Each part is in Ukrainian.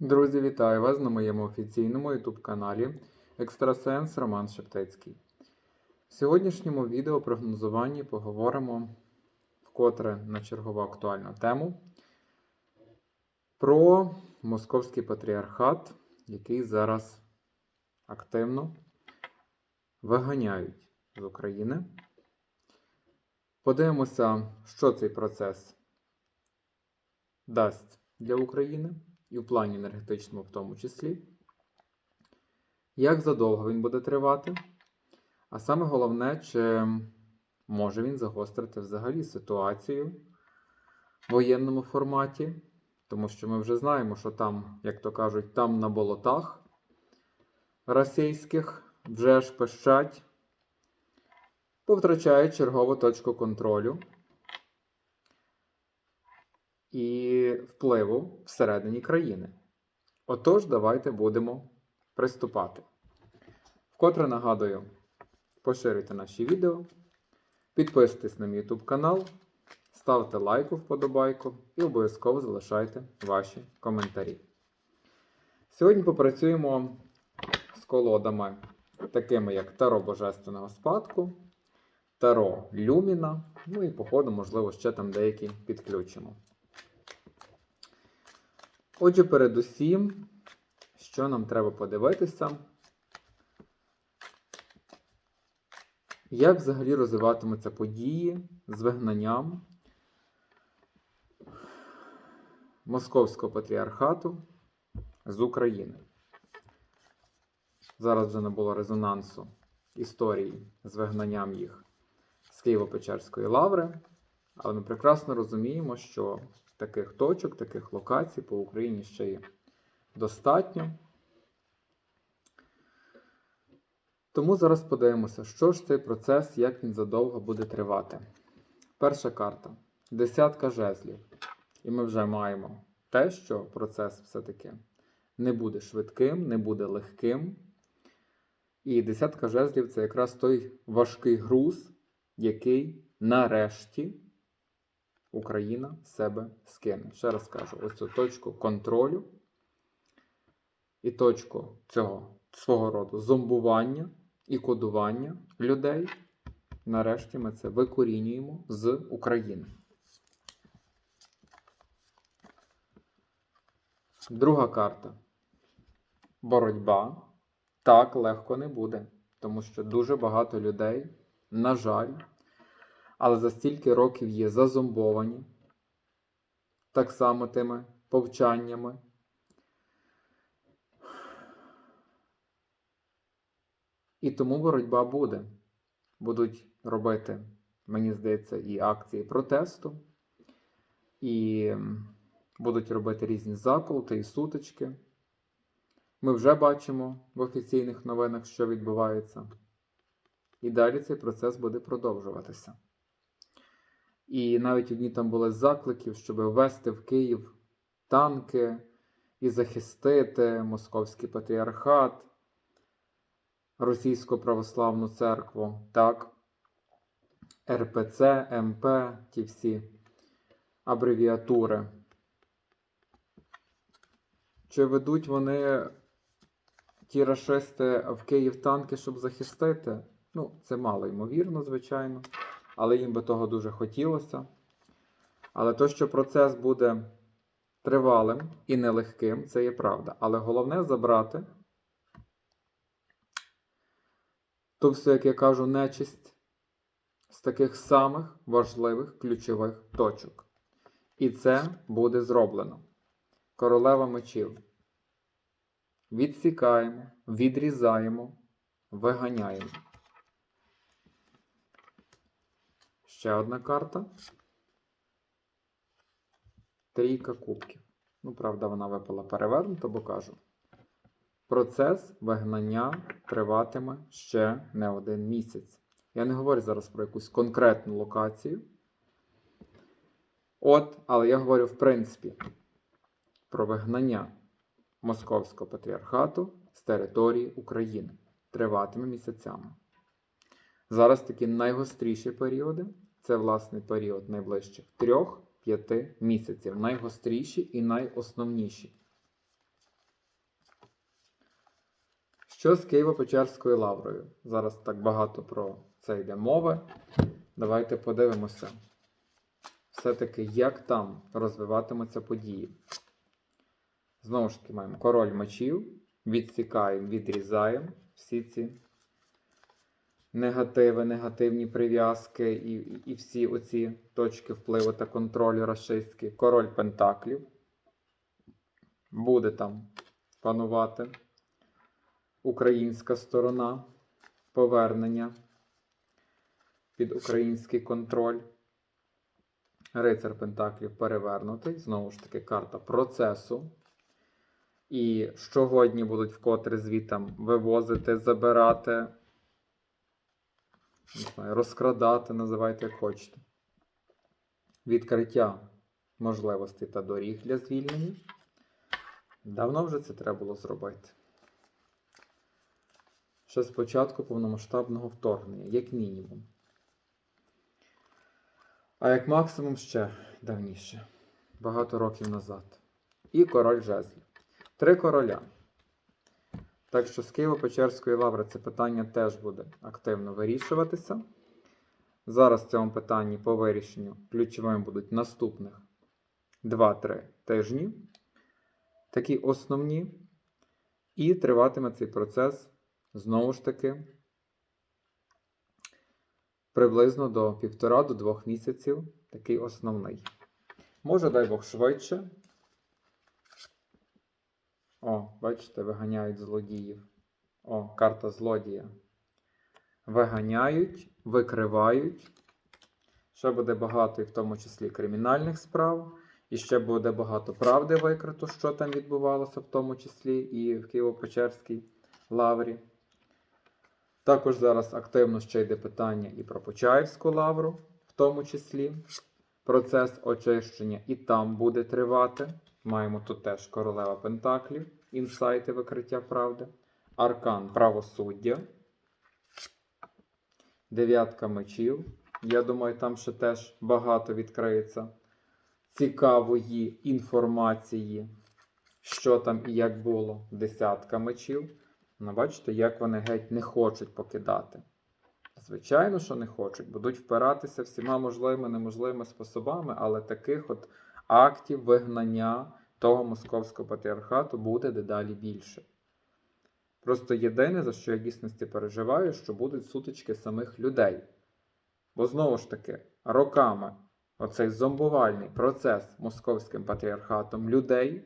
Друзі, вітаю вас на моєму офіційному YouTube каналі Екстрасенс Роман Шептицький. В сьогоднішньому відео прогнозуванні поговоримо вкотре на чергову актуальну тему про Московський патріархат, який зараз активно виганяють з України. Подивимося, що цей процес дасть для України і в плані енергетичному в тому числі. Як задовго він буде тривати? А саме головне, чи може він загострити взагалі ситуацію в воєнному форматі, тому що ми вже знаємо, що там, як то кажуть, там на болотах російських вже ж пищать, повтрачають чергову точку контролю і впливу всередині країни. Отож, давайте будемо приступати. Вкотре нагадую, поширюйте наші відео, підписуйтесь на мій YouTube канал, ставте лайку вподобайку і обов'язково залишайте ваші коментарі. Сьогодні попрацюємо з колодами, такими як Таро Божественного спадку, Таро Люміна, ну і, по ходу, можливо, ще там деякі підключимо. Отже, передусім, що нам треба подивитися, як взагалі розвиватимуться події з вигнанням Московського патріархату з України. Зараз вже не було резонансу історії з вигнанням їх з Києво-Печерської лаври, але ми прекрасно розуміємо, що таких точок, таких локацій по Україні ще є достатньо. Тому зараз подивимося, що ж цей процес, як він задовго буде тривати. Перша карта десятка жезлів. І ми вже маємо те, що процес все-таки не буде швидким, не буде легким. І десятка жезлів це якраз той важкий груз, який нарешті Україна себе скине. Ще раз кажу: ось цю точку контролю і точку цього свого роду зомбування і кодування людей. Нарешті ми це викорінюємо з України. Друга карта. Боротьба. Так легко не буде, тому що дуже багато людей, на жаль, але за стільки років є зазомбовані, так само тими повчаннями. І тому боротьба буде. Будуть робити, мені здається, і акції протесту, і будуть робити різні заколоти і сутички. Ми вже бачимо в офіційних новинах, що відбувається. І далі цей процес буде продовжуватися. І навіть одні там були закликів, щоб ввести в Київ танки і захистити Московський патріархат, Російську православну церкву, так, РПЦ, МП, ті всі абревіатури. Чи ведуть вони ті рашисти в Київ танки, щоб захистити? Ну, це мало ймовірно, звичайно але їм би того дуже хотілося. Але то, що процес буде тривалим і нелегким, це є правда. Але головне забрати ту все, як я кажу, нечисть з таких самих важливих ключових точок. І це буде зроблено. Королева мечів. Відсікаємо, відрізаємо, виганяємо. Ще одна карта. Трійка кубків. Ну, правда, вона випала перевернута, бо кажу. Процес вигнання триватиме ще не один місяць. Я не говорю зараз про якусь конкретну локацію. От, але я говорю, в принципі, про вигнання Московського патріархату з території України. Триватиме місяцями. Зараз такі найгостріші періоди це власний період найближчих 3-5 місяців. Найгостріші і найосновніші. Що з Києво-Печерською лаврою? Зараз так багато про це йде мови. Давайте подивимося. Все-таки, як там розвиватимуться події. Знову ж таки, маємо король мечів, відсікаємо, відрізаємо всі ці негативи, негативні прив'язки і, і, всі оці точки впливу та контролю рашистські. Король Пентаклів буде там панувати. Українська сторона повернення під український контроль. Рицар Пентаклів перевернутий. Знову ж таки, карта процесу. І щогодні будуть вкотре звітам вивозити, забирати, не знаю, розкрадати, називайте як хочете. Відкриття можливостей та доріг для звільнення. Давно вже це треба було зробити. Ще з початку повномасштабного вторгнення, як мінімум. А як максимум ще давніше, багато років назад. І король жезлів. Три короля. Так що з Києво-Печерської лаври це питання теж буде активно вирішуватися. Зараз в цьому питанні по вирішенню ключовими будуть наступних 2-3 тижні. Такі основні. І триватиме цей процес знову ж таки приблизно до 1,5 до 2 місяців. Такий основний. Може, дай Бог швидше. О, бачите, виганяють злодіїв. О, карта злодія. Виганяють, викривають. Ще буде багато, і в тому числі кримінальних справ. І ще буде багато правди викрито, що там відбувалося, в тому числі і в Києво-Печерській лаврі. Також зараз активно ще йде питання і про Почаївську лавру, в тому числі. Процес очищення і там буде тривати. Маємо тут теж королева Пентаклів, інсайти викриття правди, аркан правосуддя, дев'ятка мечів. Я думаю, там ще теж багато відкриється цікавої інформації, що там і як було. Десятка мечів. Ну, бачите, як вони геть не хочуть покидати. Звичайно, що не хочуть, будуть впиратися всіма можливими неможливими способами, але таких от актів вигнання того московського патріархату буде дедалі більше. Просто єдине, за що я дійсності переживаю, що будуть сутички самих людей. Бо знову ж таки, роками оцей зомбувальний процес московським патріархатом людей,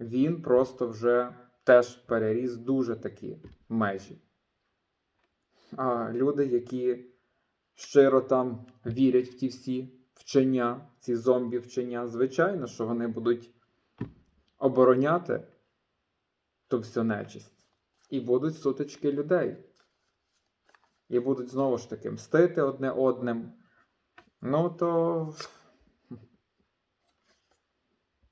він просто вже теж переріс дуже такі межі. А люди, які щиро там вірять в ті всі вчення, ці зомбі-вчення, звичайно, що вони будуть обороняти ту всю нечисть. І будуть сутички людей. І будуть знову ж таки мстити одне одним. Ну то.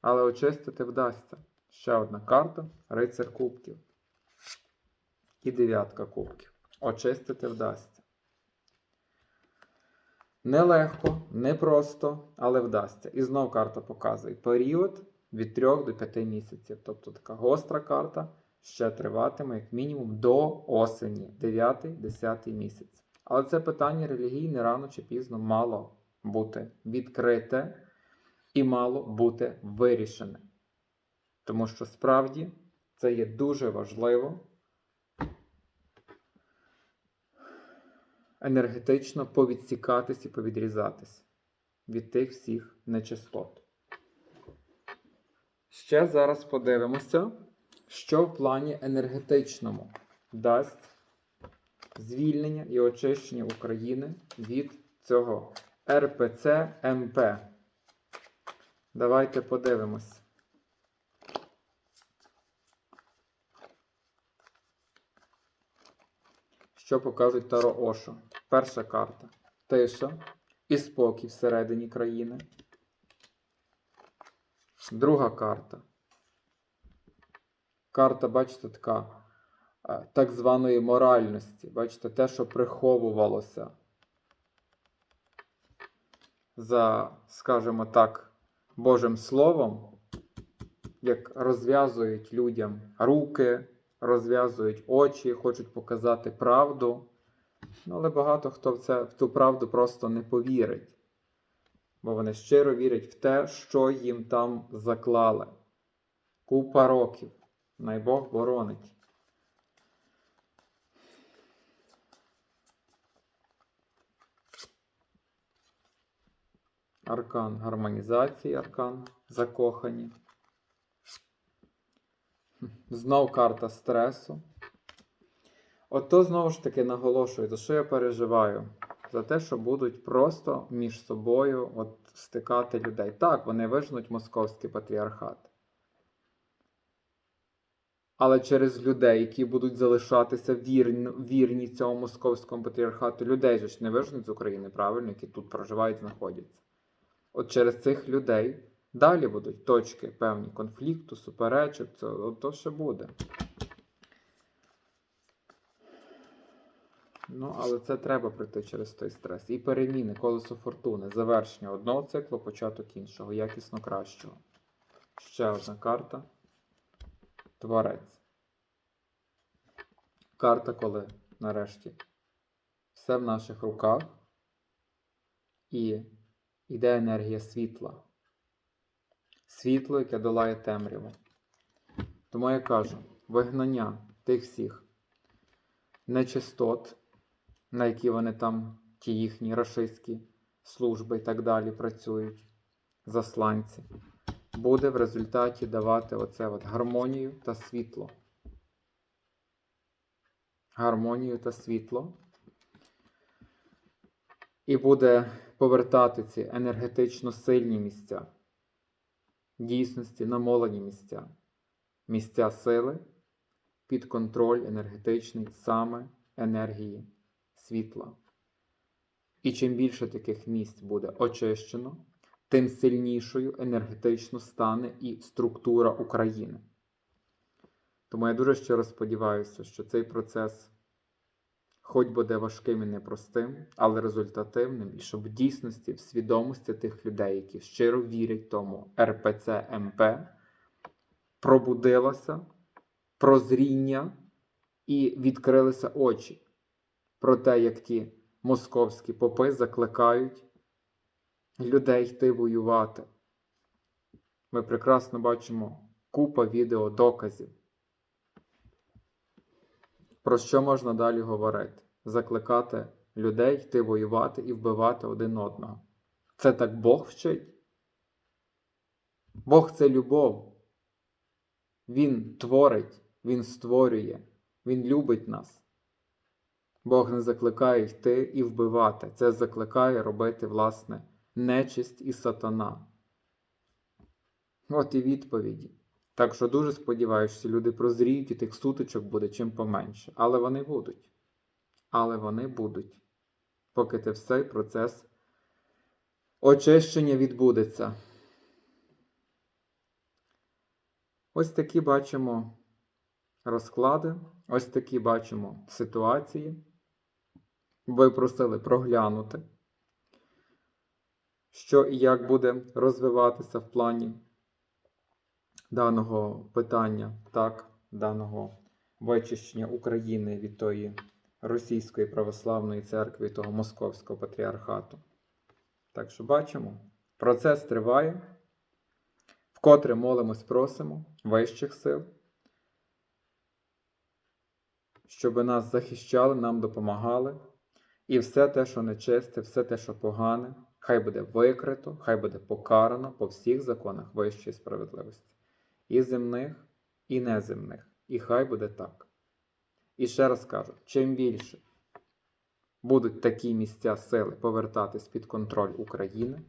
Але очистити вдасться. Ще одна карта рицар кубків. І дев'ятка кубків. Очистити вдасться. Нелегко, непросто, але вдасться. І знов карта показує період від 3 до 5 місяців. Тобто така гостра карта ще триватиме, як мінімум, до осені, 9-10 місяць. Але це питання релігійне рано чи пізно мало бути відкрите і мало бути вирішене. Тому що справді це є дуже важливо енергетично повідсікатись і повідрізатись від тих всіх нечистот. Ще зараз подивимося, що в плані енергетичному дасть звільнення і очищення України від цього РПЦ МП. Давайте подивимось. Що покажуть Таро Ошо? Перша карта. Тиша і спокій всередині країни. Друга карта. Карта, бачите, така е, так званої моральності. Бачите, те, що приховувалося за, скажімо так, Божим Словом, як розв'язують людям руки, розв'язують очі, хочуть показати правду. Ну, але багато хто в, це, в ту правду просто не повірить. Бо вони щиро вірять в те, що їм там заклали. Купа років. Най Бог боронить. Аркан гармонізації, аркан закохані. Знов карта стресу. Ото знову ж таки наголошую, за що я переживаю? За те, що будуть просто між собою от, стикати людей. Так, вони вижнуть московський патріархат. Але через людей, які будуть залишатися вірні, вірні цьому московському патріархату, людей же ж не вижнуть з України, правильно, які тут проживають, знаходяться. От через цих людей далі будуть точки певні конфлікту, суперечок, це то ще буде. Ну, але це треба пройти через той стрес. І переміни, колесо фортуни, завершення одного циклу, початок іншого, якісно кращого. Ще одна карта. Творець. Карта, коли нарешті все в наших руках і йде енергія світла. Світло, яке долає темряву. Тому я кажу: вигнання тих всіх нечистот, на які вони там, ті їхні рашистські служби і так далі працюють, засланці, буде в результаті давати оце от гармонію та світло. Гармонію та світло. І буде повертати ці енергетично сильні місця, дійсності намолені місця, місця сили під контроль енергетичний саме енергії світла. І чим більше таких місць буде очищено, тим сильнішою енергетично стане і структура України. Тому я дуже щиро сподіваюся, що цей процес, хоч буде важким і непростим, але результативним, і щоб в дійсності, в свідомості тих людей, які щиро вірять тому РПЦ МП, пробудилося прозріння і відкрилися очі про те, як ті московські попи закликають людей йти воювати. Ми прекрасно бачимо купа відео доказів. Про що можна далі говорити? Закликати людей йти воювати і вбивати один одного. Це так Бог вчить? Бог це любов. Він творить, Він створює, Він любить нас. Бог не закликає йти і вбивати. Це закликає робити, власне, нечисть і сатана. От і відповіді. Так що дуже сподіваюся, що люди прозріють і тих сутичок буде чим поменше. Але вони будуть. Але вони будуть. Поки ти все процес очищення відбудеться. Ось такі бачимо розклади, ось такі бачимо ситуації. Ви просили проглянути, що і як буде розвиватися в плані даного питання, так, даного вичищення України від тої Російської православної церкви, того Московського патріархату. Так що бачимо, процес триває, вкотре молимось, просимо вищих сил, щоб нас захищали, нам допомагали. І все те, що нечисте, все те, що погане, хай буде викрито, хай буде покарано по всіх законах вищої справедливості. І земних, і неземних. І хай буде так. І ще раз кажу: чим більше будуть такі місця сили повертатись під контроль України,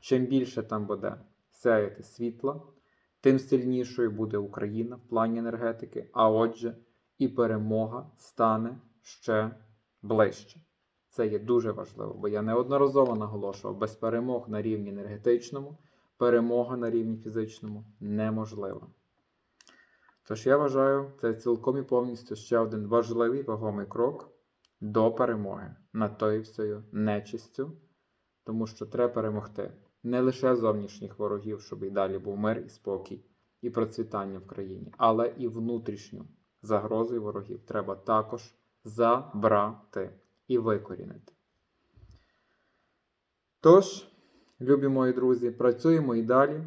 чим більше там буде сяяти світла, тим сильнішою буде Україна в плані енергетики, а отже, і перемога стане ще ближче. Це є дуже важливо, бо я неодноразово наголошував, без перемог на рівні енергетичному, перемога на рівні фізичному неможлива. Тож я вважаю, це цілком і повністю ще один важливий вагомий крок до перемоги над тою всею нечистю, тому що треба перемогти не лише зовнішніх ворогів, щоб і далі був мир і спокій, і процвітання в країні, але і внутрішню загрозою ворогів треба також забрати і викорінити. Тож, любі мої друзі, працюємо і далі,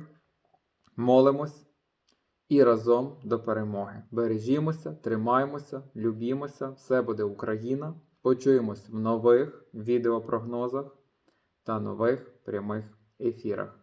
молимось і разом до перемоги. Бережімося, тримаємося, любімося, все буде Україна. Почуємось в нових відеопрогнозах та нових прямих ефірах.